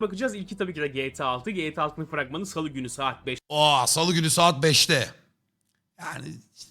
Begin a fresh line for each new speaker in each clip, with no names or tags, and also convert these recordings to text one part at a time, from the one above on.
bakacağız. İlki tabii ki de GTA 6. GTA 6'nın fragmanı salı günü saat 5.
Aa salı günü saat 5'te. Yani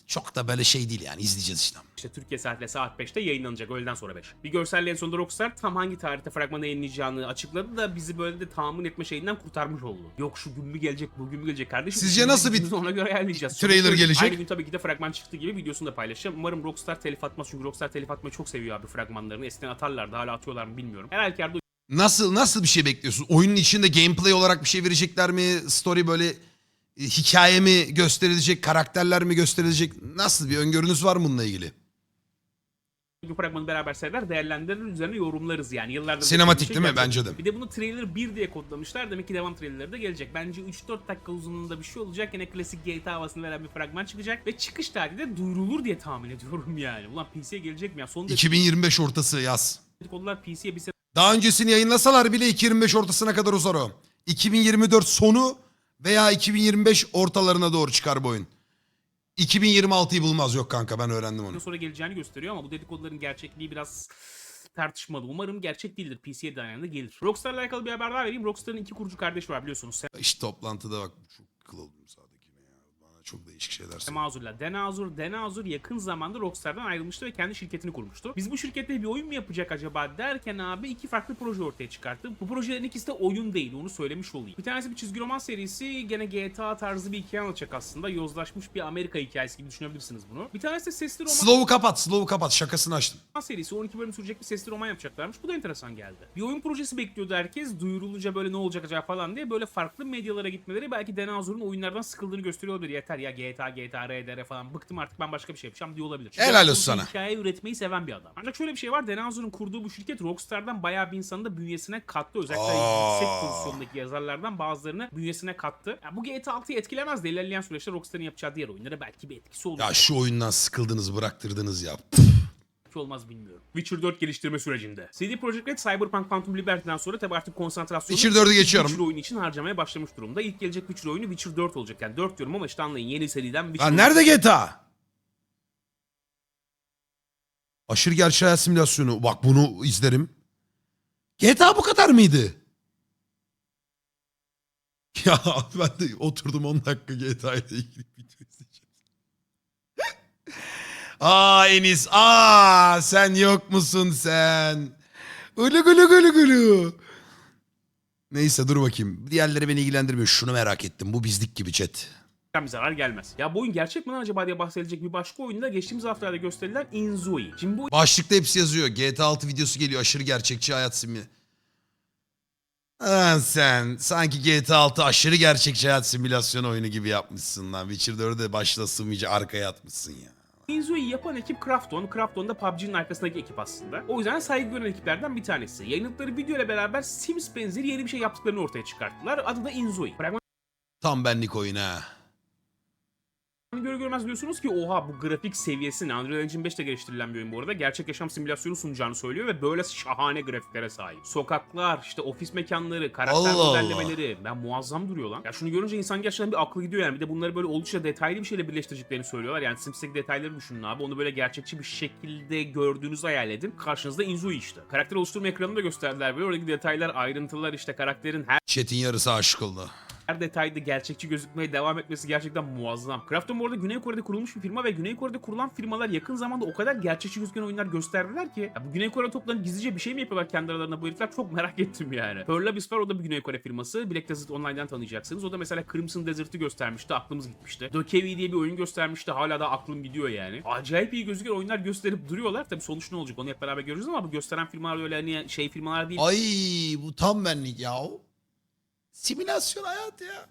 çok da böyle şey değil yani izleyeceğiz işte.
İşte Türkiye saatle saat 5'te yayınlanacak öğleden sonra 5. Bir görselle en sonunda Rockstar tam hangi tarihte fragmanı yayınlayacağını açıkladı da bizi böyle de tahmin etme şeyinden kurtarmış oldu. Yok şu gün mü gelecek bu gün mü gelecek kardeşim.
Sizce nasıl bir
ona göre ayarlayacağız.
trailer gelecek?
Aynı gün tabii ki de fragman çıktı gibi videosunu da paylaşacağım. Umarım Rockstar telif atmaz çünkü Rockstar telif atmayı çok seviyor abi fragmanlarını. Eskiden atarlardı hala atıyorlar mı bilmiyorum. Her halükarda
Nasıl nasıl bir şey bekliyorsun? Oyunun içinde gameplay olarak bir şey verecekler mi? Story böyle e, hikaye mi gösterilecek? Karakterler mi gösterilecek? Nasıl bir öngörünüz var mı bununla ilgili?
bu fragmanı beraber seyreder değerlendirir üzerine yorumlarız yani. Yıllardır
Sinematik
beklediğim
değil mi? Bence de.
Bir de bunu trailer 1 diye kodlamışlar. Demek ki devam trailerleri de gelecek. Bence 3-4 dakika uzunluğunda bir şey olacak. Yine klasik GTA havasını veren bir fragman çıkacak. Ve çıkış tarihi de duyurulur diye tahmin ediyorum yani. Ulan PC'ye gelecek mi ya? Son
2025 ortası yaz.
dedikodular PC'ye bir sene
Daha öncesini yayınlasalar bile 2025 ortasına kadar uzar o. 2024 sonu veya 2025 ortalarına doğru çıkar bu oyun. 2026'yı bulmaz yok kanka ben öğrendim onu.
sonra geleceğini gösteriyor ama bu dedikoduların gerçekliği biraz tartışmalı. Umarım gerçek değildir. PC'ye dayanında gelir. Rockstar'la alakalı bir haber daha vereyim. Rockstar'ın iki kurucu kardeşi var biliyorsunuz.
İşte toplantıda bak çok kıl oldum sağdakine ya. Bana çok değişik şeyler söyledi.
Sam Azur'la Dan Azur, Dan Azur yakın zamanda Rockstar'dan ayrılmıştı ve kendi şirketini kurmuştu. Biz bu şirkette bir oyun mu yapacak acaba derken abi iki farklı proje ortaya çıkarttı. Bu projelerin ikisi de oyun değil onu söylemiş olayım. Bir tanesi bir çizgi roman serisi gene GTA tarzı bir hikaye anlatacak aslında. Yozlaşmış bir Amerika hikayesi gibi düşünebilirsiniz bunu. Bir tanesi de sesli roman
Slow'u kapat, slow'u kapat. Şakasını açtım.
serisi 12 bölüm sürecek bir sesli roman yapacaklarmış. Bu da enteresan geldi. Bir oyun projesi bekliyordu herkes. Duyurulunca böyle ne olacak acaba falan diye böyle farklı medyalara gitmeleri belki Dan Azur'un oyunlardan sıkıldığını gösteriyor olabilir. Yeter ya GTA, GTA, RDR falan bıktım artık ben başka bir şey yapacağım diye olabilir. Çünkü
Helal olsun sana.
Hikaye üretmeyi seven bir adam. Ancak şöyle bir şey var. Dan Azur'un kurduğu bu şirket Rockstar'dan bayağı bir insanı da bünyesine kattı. Özellikle
Aa.
yüksek pozisyondaki yazarlardan bazılarını bünyesine kattı. Ya bu GTA 6'yı etkilemez de ilerleyen süreçte Rockstar'ın yapacağı diğer oyunlara belki bir etkisi olur.
Ya şu oyundan sıkıldınız bıraktırdınız ya.
Belki olmaz bilmiyorum. Witcher 4 geliştirme sürecinde. CD Projekt Red Cyberpunk Phantom Liberty'den sonra tabi artık konsantrasyonu
Witcher 4'ü geçiyorum.
Witcher oyunu için harcamaya başlamış durumda. İlk gelecek Witcher oyunu Witcher 4 olacak. Yani 4 diyorum ama işte anlayın yeni seriden Witcher
Lan nerede GTA? Aşırı gerçek hayat simülasyonu. Bak bunu izlerim. GTA bu kadar mıydı? Ya ben de oturdum 10 dakika GTA ile ilgili video izleyeceğim. Aa Enis, aa sen yok musun sen? Ulu gulu gulu gulu. Neyse dur bakayım. Diğerleri beni ilgilendirmiyor. Şunu merak ettim. Bu bizlik gibi chat.
bir zarar gelmez. Ya bu oyun gerçek mi lan acaba diye bahsedilecek bir başka oyunda geçtiğimiz haftalarda gösterilen Inzui. Şimdi bu
Başlıkta hepsi yazıyor. GTA 6 videosu geliyor. Aşırı gerçekçi hayat simülasyonu. Lan sen sanki GTA 6 aşırı gerçekçi hayat simülasyonu oyunu gibi yapmışsın lan. Witcher 4'de başta sığmayınca arkaya atmışsın ya.
Inzui'yi yapan ekip Krafton. Krafton da PUBG'nin arkasındaki ekip aslında. O yüzden saygı gören ekiplerden bir tanesi. Yayınladıkları video ile beraber Sims benzeri yeni bir şey yaptıklarını ortaya çıkarttılar. Adı da Inzui.
Tam benlik oyun.
Görür görmez diyorsunuz ki oha bu grafik seviyesi ne? Unreal Engine 5'te geliştirilen bir oyun bu arada. Gerçek yaşam simülasyonu sunacağını söylüyor ve böyle şahane grafiklere sahip. Sokaklar, işte ofis mekanları, karakter
Allah.
modellemeleri. Ben muazzam duruyor lan. Ya şunu görünce insan gerçekten bir aklı gidiyor yani. Bir de bunları böyle oldukça detaylı bir şeyle birleştireceklerini söylüyorlar. Yani Sims'teki detayları düşünün abi. Onu böyle gerçekçi bir şekilde gördüğünüzü hayal edin. Karşınızda Inzui işte. Karakter oluşturma ekranını da gösterdiler böyle. Oradaki detaylar, ayrıntılar işte karakterin her
Chat'in yarısı aşık oldu.
Her detayda gerçekçi gözükmeye devam etmesi gerçekten muazzam. Krafton bu arada Güney Kore'de kurulmuş bir firma ve Güney Kore'de kurulan firmalar yakın zamanda o kadar gerçekçi gözüken oyunlar gösterdiler ki ya bu Güney Kore toplanıp gizlice bir şey mi yapıyorlar kendi aralarında bu herifler çok merak ettim yani. Pearl Abyss var o da bir Güney Kore firması. Black Desert Online'dan tanıyacaksınız. O da mesela Crimson Desert'ı göstermişti aklımız gitmişti. Dokevi diye bir oyun göstermişti hala da aklım gidiyor yani. Acayip iyi gözüken oyunlar gösterip duruyorlar. Tabi sonuç ne olacak onu hep beraber görürüz ama bu gösteren firmalar öyle hani şey firmalar değil.
Ay bu tam benlik ya. Simülasyon hayat ya.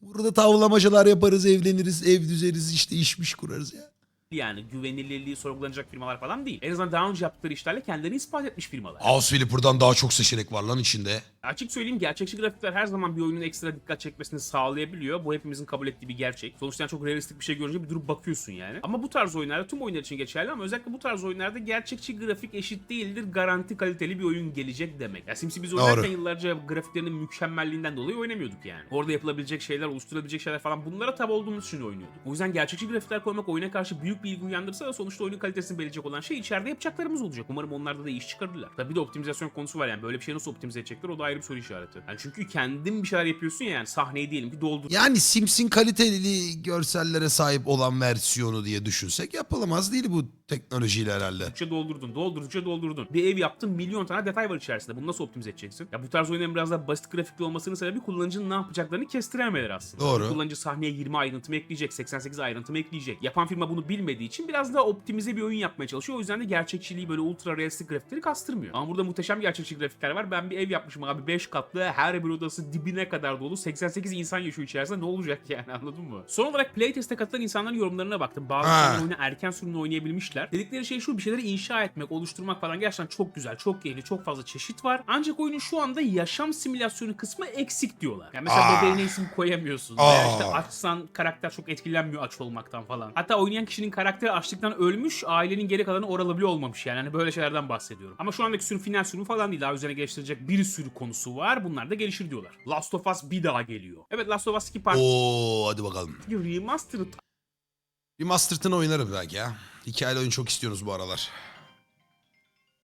Burada tavlamacılar yaparız, evleniriz, ev düzeriz, işte işmiş kurarız ya.
Yani güvenilirliği sorgulanacak firmalar falan değil. En azından daha önce yaptıkları işlerle kendilerini ispat etmiş firmalar.
House Flipper'dan daha çok seçenek var lan içinde.
Açık söyleyeyim gerçekçi grafikler her zaman bir oyunun ekstra dikkat çekmesini sağlayabiliyor. Bu hepimizin kabul ettiği bir gerçek. Sonuçta yani çok realistik bir şey görünce bir durup bakıyorsun yani. Ama bu tarz oyunlarda tüm oyunlar için geçerli ama özellikle bu tarz oyunlarda gerçekçi grafik eşit değildir. Garanti kaliteli bir oyun gelecek demek. Ya Sims'i biz oynarken yıllarca grafiklerinin mükemmelliğinden dolayı oynamıyorduk yani. Orada yapılabilecek şeyler, oluşturulabilecek şeyler falan bunlara tab olduğumuz için oynuyorduk. O yüzden gerçekçi grafikler koymak oyuna karşı büyük büyük bir ilgi uyandırsa da sonuçta oyunun kalitesini belirleyecek olan şey içeride yapacaklarımız olacak. Umarım onlarda da iş çıkarırlar. Tabii bir de optimizasyon konusu var yani böyle bir şey nasıl optimize edecekler o da ayrı bir soru işareti. Yani çünkü kendin bir şeyler yapıyorsun ya yani sahneyi diyelim ki doldur.
Yani Sims'in kaliteli görsellere sahip olan versiyonu diye düşünsek yapılamaz değil bu teknolojiyle herhalde.
Doldurdukça doldurdun, doldurdukça doldurdun. Bir ev yaptın, milyon tane detay var içerisinde. Bunu nasıl optimize edeceksin? Ya bu tarz oyunların biraz daha basit grafikli olmasının sebebi kullanıcının ne yapacaklarını kestirememeleri aslında.
Doğru.
Kullanıcı sahneye 20 ayrıntı mı ekleyecek, 88 ayrıntı mı ekleyecek. Yapan firma bunu bilmediği için biraz daha optimize bir oyun yapmaya çalışıyor. O yüzden de gerçekçiliği böyle ultra realistik grafikleri kastırmıyor. Ama burada muhteşem gerçekçi grafikler var. Ben bir ev yapmışım abi 5 katlı, her bir odası dibine kadar dolu. 88 insan yaşıyor içerisinde. Ne olacak yani anladın mı? Son olarak playtest'e katılan insanların yorumlarına baktım. Bazı oyunu erken sürümünü oynayabilmişler. Dedikleri şey şu bir şeyleri inşa etmek, oluşturmak falan gerçekten çok güzel, çok keyifli, çok fazla çeşit var. Ancak oyunun şu anda yaşam simülasyonu kısmı eksik diyorlar. Yani mesela bebeğine isim koyamıyorsun. Veya işte açsan karakter çok etkilenmiyor aç olmaktan falan. Hatta oynayan kişinin karakteri açlıktan ölmüş, ailenin geri kalanı oralı bile olmamış yani. Hani böyle şeylerden bahsediyorum. Ama şu andaki sürüm final sürümü falan değil. Daha üzerine geliştirecek bir sürü konusu var. Bunlar da gelişir diyorlar. Last of Us bir daha geliyor. Evet Last of Us 2 Part
Oo hadi bakalım.
2 Remastered
Bir Master'ını oynarım belki ya. Hikayeli oyun çok istiyorsunuz bu aralar.